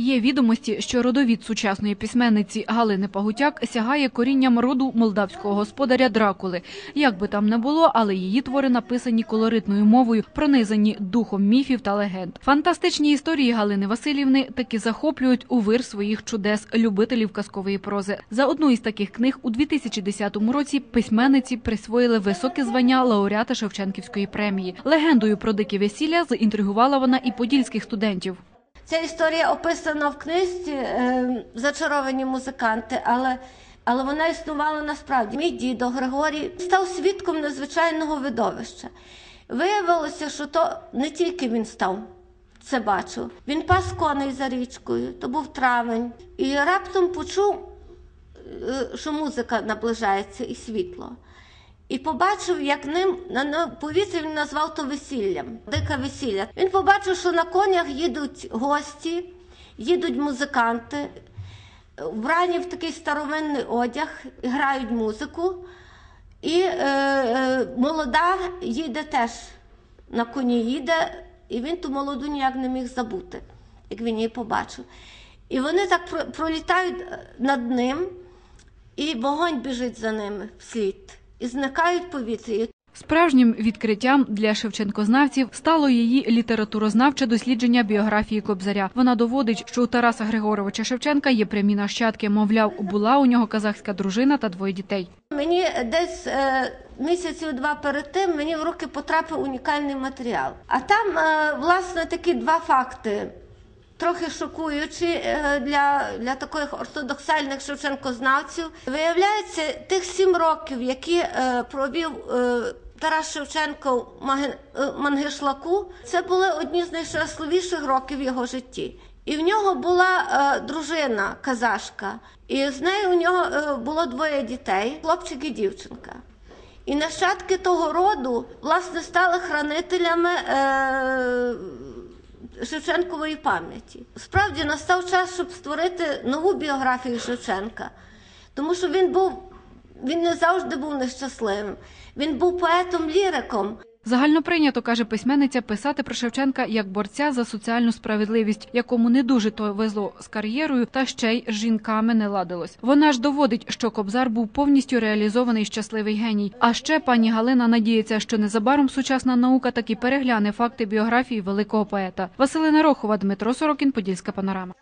Є відомості, що родовід сучасної письменниці Галини Пагутяк сягає корінням роду молдавського господаря Дракули. Як би там не було, але її твори написані колоритною мовою, пронизані духом міфів та легенд. Фантастичні історії Галини Васильівни таки захоплюють у вир своїх чудес любителів казкової прози. За одну із таких книг у 2010 році письменниці присвоїли високе звання лауреата Шевченківської премії. Легендою про дике весілля заінтригувала вона і подільських студентів. Ця історія описана в книжці е, Зачаровані музиканти, але, але вона існувала насправді. Мій дідо Григорій став свідком надзвичайного видовища. Виявилося, що то не тільки він став. Це бачив. Він пас коней за річкою, то був травень, і раптом почув, е, що музика наближається і світло. І побачив, як ним на повітрі він назвав то весіллям, дике весілля. Він побачив, що на конях їдуть гості, їдуть музиканти, вбрані в такий старовинний одяг, грають музику. І е, е, молода їде теж на коні їде, і він ту молоду ніяк не міг забути, як він її побачив. І вони так пролітають е, над ним, і вогонь біжить за ними вслід, і зникають в повітрі. Справжнім відкриттям для шевченкознавців стало її літературознавче дослідження біографії Кобзаря. Вона доводить, що у Тараса Григоровича Шевченка є прямі нащадки. Мовляв, була у нього казахська дружина та двоє дітей. Мені десь е, місяців два перед тим мені в руки потрапив унікальний матеріал. А там, е, власне, такі два факти. Трохи шокуючі е, для, для таких ортодоксальних шевченкознавців. Виявляється, тих сім років, які е, провів е, Тарас Шевченко в Мангишлаку, це були одні з найщасливіших років його житті. І в нього була е, дружина казашка, і з нею у нього е, було двоє дітей, хлопчик і дівчинка. І нащадки того роду, власне, стали хранителями е, Шевченкової пам'яті. Справді настав час, щоб створити нову біографію Шевченка, тому що він був, він не завжди був нещасливим. Він був поетом-ліриком. Загально прийнято, каже письменниця, писати про Шевченка як борця за соціальну справедливість, якому не дуже то везло з кар'єрою, та ще й з жінками не ладилось. Вона ж доводить, що Кобзар був повністю реалізований щасливий геній. А ще пані Галина надіється, що незабаром сучасна наука таки перегляне факти біографії великого поета. Василина Рохова, Дмитро Сорокін, Подільська панорама.